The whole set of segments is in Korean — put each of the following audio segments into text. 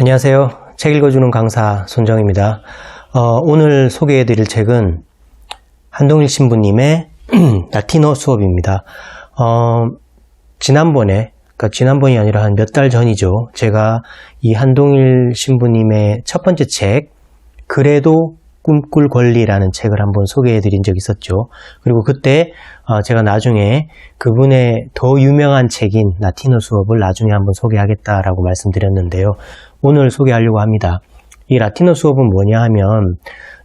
안녕하세요. 책 읽어주는 강사 손정입니다. 어, 오늘 소개해드릴 책은 한동일 신부님의 라티노 수업입니다. 어, 지난번에, 그러니까 지난번이 아니라 한 몇 달 전이죠. 제가 이 한동일 신부님의 첫 번째 책, 그래도 꿈꿀 권리라는 책을 한번 소개해 드린 적이 있었죠. 그리고 그때 어, 제가 나중에 그분의 더 유명한 책인 라티노 수업을 나중에 한번 소개하겠다라고 말씀드렸는데요. 오늘 소개하려고 합니다. 이 라티노 수업은 뭐냐 하면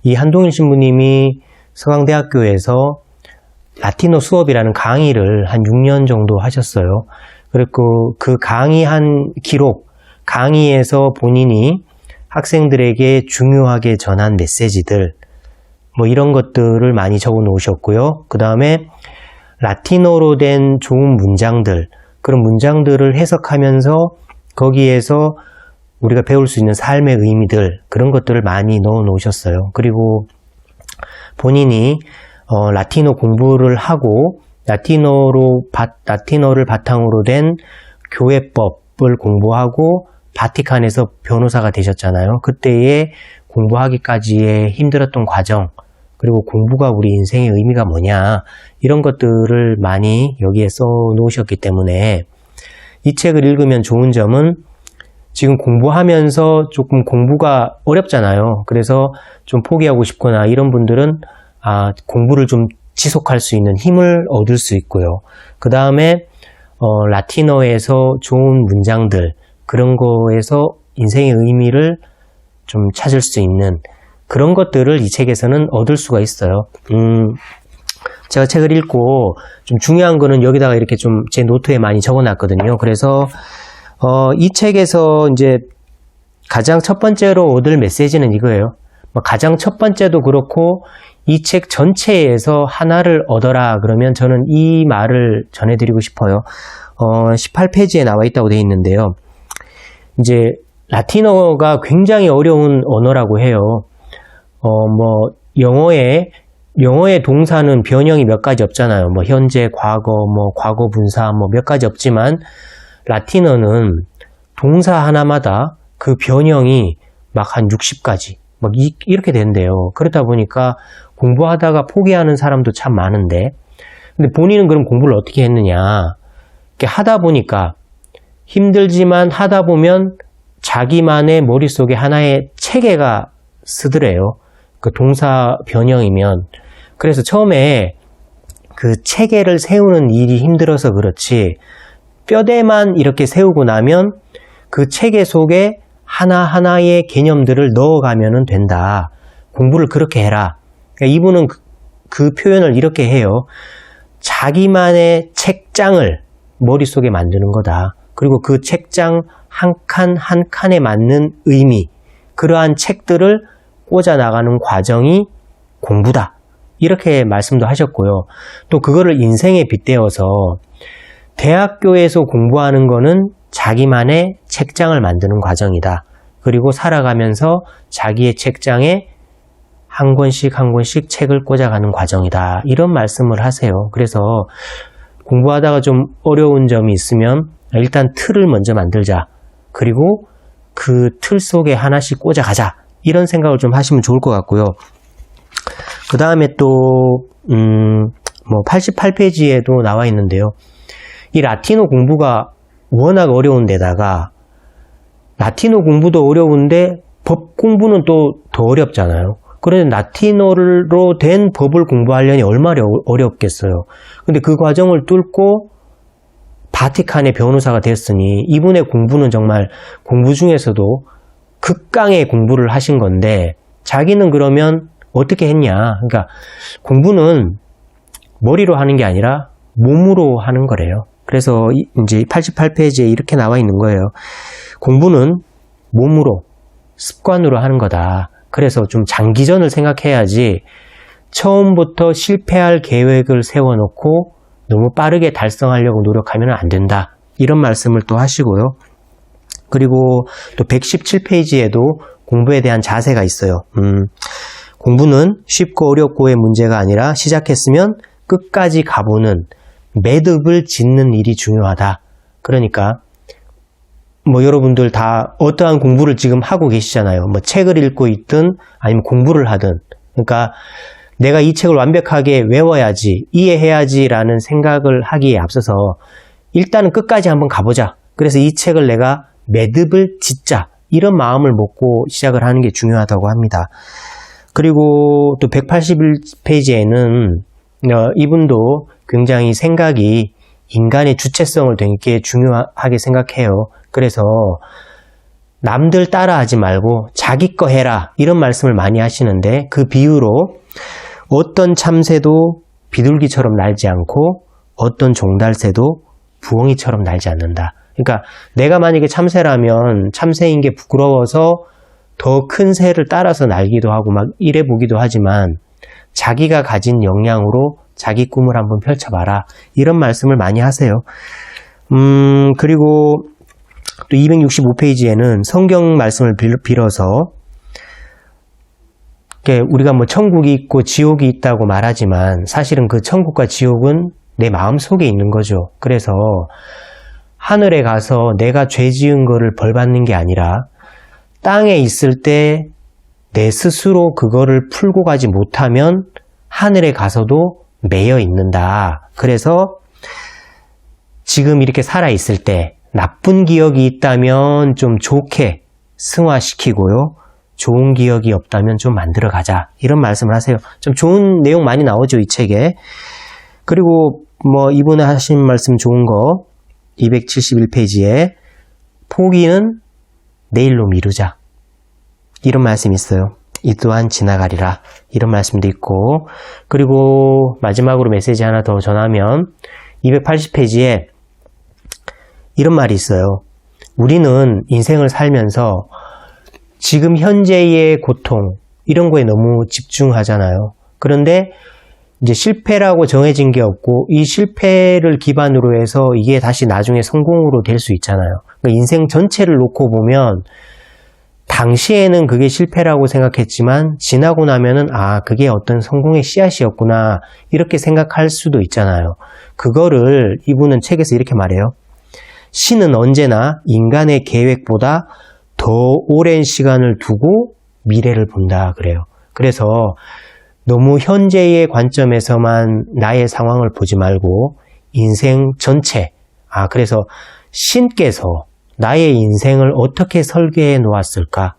이 한동일 신부님이 서강대학교에서 라티노 수업이라는 강의를 한 6년 정도 하셨어요. 그리고 그 강의한 기록, 강의에서 본인이 학생들에게 중요하게 전한 메시지들, 뭐 이런 것들을 많이 적어 놓으셨고요. 그 다음에 라틴어로 된 좋은 문장들, 그런 문장들을 해석하면서 거기에서 우리가 배울 수 있는 삶의 의미들, 그런 것들을 많이 넣어 놓으셨어요. 그리고 본인이 어, 라틴어 공부를 하고 라틴어로 바, 라틴어를 바탕으로 된 교회법을 공부하고 바티칸에서 변호사가 되셨잖아요. 그때에 공부하기까지의 힘들었던 과정, 그리고 공부가 우리 인생의 의미가 뭐냐, 이런 것들을 많이 여기에 써 놓으셨기 때문에 이 책을 읽으면 좋은 점은 지금 공부하면서 조금 공부가 어렵잖아요. 그래서 좀 포기하고 싶거나 이런 분들은 아, 공부를 좀 지속할 수 있는 힘을 얻을 수 있고요. 그 다음에 어, 라틴어에서 좋은 문장들, 그런 거에서 인생의 의미를 좀 찾을 수 있는 그런 것들을 이 책에서는 얻을 수가 있어요. 음, 제가 책을 읽고 좀 중요한 거는 여기다가 이렇게 좀 제 노트에 많이 적어 놨거든요. 그래서, 어, 이 책에서 이제 가장 첫 번째로 얻을 메시지는 이거예요. 뭐 가장 첫 번째도 그렇고 이 책 전체에서 하나를 얻어라 그러면 저는 이 말을 전해드리고 싶어요. 어, 18페이지에 나와 있다고 되어 있는데요. 이제 라틴어가 굉장히 어려운 언어라고 해요. 어, 뭐, 영어에, 영어의 동사는 변형이 몇 가지 없잖아요. 뭐, 현재, 과거, 뭐, 과거 분사, 뭐, 몇 가지 없지만, 라틴어는 동사 하나마다 그 변형이 막 한 60가지, 막 이, 이렇게 된대요. 그렇다 보니까 공부하다가 포기하는 사람도 참 많은데, 근데 본인은 그럼 공부를 어떻게 했느냐. 이렇게 하다 보니까 힘들지만 하다 보면 자기만의 머릿속에 하나의 체계가 쓰더래요. 그 동사 변형이면. 그래서 처음에 그 체계를 세우는 일이 힘들어서 그렇지 뼈대만 이렇게 세우고 나면 그 체계 속에 하나하나의 개념들을 넣어가면 된다. 공부를 그렇게 해라. 그러니까 이분은 그, 그 표현을 이렇게 해요. 자기만의 책장을 머릿속에 만드는 거다. 그리고 그 책장 한칸한 칸에 맞는 의미, 그러한 책들을 꽂아 나가는 과정이 공부다. 이렇게 말씀도 하셨고요. 또 그거를 인생에 빗대어서 대학교에서 공부하는 거는 자기만의 책장을 만드는 과정이다. 그리고 살아가면서 자기의 책장에 한 권씩 한 권씩 책을 꽂아가는 과정이다. 이런 말씀을 하세요. 그래서 공부하다가 좀 어려운 점이 있으면 일단 틀을 먼저 만들자. 그리고 그 틀 속에 하나씩 꽂아가자. 이런 생각을 좀 하시면 좋을 것 같고요. 그 다음에 또, 음, 뭐 88페이지에도 나와 있는데요. 이 라틴어 공부가 워낙 어려운 데다가 라틴어 공부도 어려운데 법 공부는 또 더 어렵잖아요. 그런데 라틴어로 된 법을 공부하려니 얼마나 어렵겠어요. 근데 그 과정을 뚫고 바티칸의 변호사가 됐으니 이분의 공부는 정말 공부 중에서도 극강의 공부를 하신 건데 자기는 그러면 어떻게 했냐? 그러니까 공부는 머리로 하는 게 아니라 몸으로 하는 거래요. 그래서 이제 88페이지에 이렇게 나와 있는 거예요. 공부는 몸으로 습관으로 하는 거다. 그래서 좀 장기전을 생각해야지 처음부터 실패할 계획을 세워놓고 너무 빠르게 달성하려고 노력하면 안 된다. 이런 말씀을 또 하시고요. 그리고 또 117페이지에도 공부에 대한 자세가 있어요. 음, 공부는 쉽고 어렵고의 문제가 아니라 시작했으면 끝까지 가보는 매듭을 짓는 일이 중요하다. 그러니까 뭐 여러분들 다 어떠한 공부를 지금 하고 계시잖아요. 뭐 책을 읽고 있든 아니면 공부를 하든. 그러니까 내가 이 책을 완벽하게 외워야지, 이해해야지라는 생각을 하기에 앞서서 일단은 끝까지 한번 가보자. 그래서 이 책을 내가 매듭을 짓자. 이런 마음을 먹고 시작을 하는 게 중요하다고 합니다. 그리고 또 181페이지에는 어, 이분도 굉장히 생각이 인간의 주체성을 되게 중요하게 생각해요. 그래서 남들 따라하지 말고 자기 거 해라 이런 말씀을 많이 하시는데 그 비유로 어떤 참새도 비둘기처럼 날지 않고 어떤 종달새도 부엉이처럼 날지 않는다. 그러니까 내가 만약에 참새라면 참새인 게 부끄러워서 더 큰 새를 따라서 날기도 하고 막 이래 보기도 하지만 자기가 가진 역량으로 자기 꿈을 한번 펼쳐봐라. 이런 말씀을 많이 하세요. 음, 그리고 또 265페이지에는 성경 말씀을 빌- 빌어서 우리가 뭐 천국이 있고 지옥이 있다고 말하지만 사실은 그 천국과 지옥은 내 마음 속에 있는 거죠. 그래서 하늘에 가서 내가 죄 지은 거를 벌 받는 게 아니라 땅에 있을 때 내 스스로 그거를 풀고 가지 못하면 하늘에 가서도 매여 있는다. 그래서 지금 이렇게 살아 있을 때 나쁜 기억이 있다면 좀 좋게 승화시키고요. 좋은 기억이 없다면 좀 만들어 가자. 이런 말씀을 하세요. 좀 좋은 내용 많이 나오죠, 이 책에. 그리고 뭐 이분이 하신 말씀 좋은 거 271페이지에 포기는 내일로 미루자. 이런 말씀이 있어요. 이 또한 지나가리라. 이런 말씀도 있고. 그리고 마지막으로 메시지 하나 더 전하면 280페이지에 이런 말이 있어요. 우리는 인생을 살면서 지금 현재의 고통, 이런 거에 너무 집중하잖아요. 그런데 이제 실패라고 정해진 게 없고 이 실패를 기반으로 해서 이게 다시 나중에 성공으로 될 수 있잖아요. 그러니까 인생 전체를 놓고 보면 당시에는 그게 실패라고 생각했지만 지나고 나면은 아 그게 어떤 성공의 씨앗이었구나 이렇게 생각할 수도 있잖아요. 그거를 이분은 책에서 이렇게 말해요. 신은 언제나 인간의 계획보다 더 오랜 시간을 두고 미래를 본다 그래요. 그래서 너무 현재의 관점에서만 나의 상황을 보지 말고 인생 전체 아 그래서 신께서 나의 인생을 어떻게 설계해 놓았을까?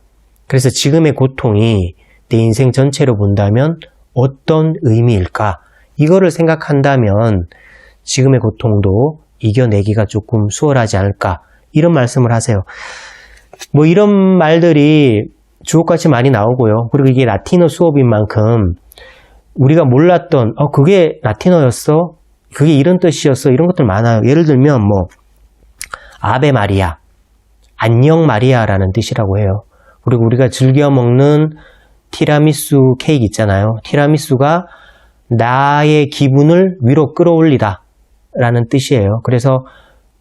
그래서 지금의 고통이 내 인생 전체로 본다면 어떤 의미일까? 이거를 생각한다면 지금의 고통도 이겨내기가 조금 수월하지 않을까? 이런 말씀을 하세요. 뭐 이런 말들이 주옥같이 많이 나오고요. 그리고 이게 라틴어 수업인 만큼 우리가 몰랐던, 어, 그게 라틴어였어? 그게 이런 뜻이었어? 이런 것들 많아요. 예를 들면 뭐, 아베 마리아, 안녕 마리아라는 뜻이라고 해요. 그리고 우리가 즐겨 먹는 티라미수 케이크 있잖아요. 티라미수가 나의 기분을 위로 끌어올리다 라는 뜻이에요. 그래서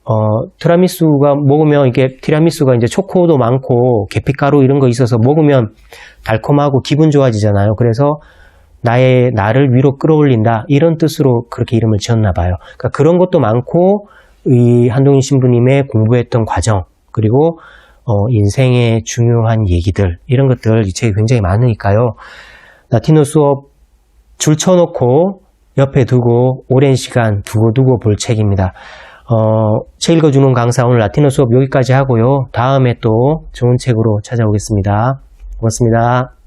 어, 티라미수가 먹으면 이게 티라미수가 이제 초코도 많고 계피가루 이런 거 있어서 먹으면 달콤하고 기분 좋아지잖아요. 그래서 나의 나를 위로 끌어올린다 이런 뜻으로 그렇게 이름을 지었나 봐요. 그러니까 그런 것도 많고 이 한동인 신부님의 공부했던 과정 그리고 어, 인생의 중요한 얘기들 이런 것들 이 책이 굉장히 많으니까요. 라틴어 수업 줄 쳐놓고 옆에 두고 오랜 시간 두고두고 볼 책입니다. 어, 책 읽어주는 강사 오늘 라틴어 수업 여기까지 하고요. 다음에 또 좋은 책으로 찾아오겠습니다. 고맙습니다.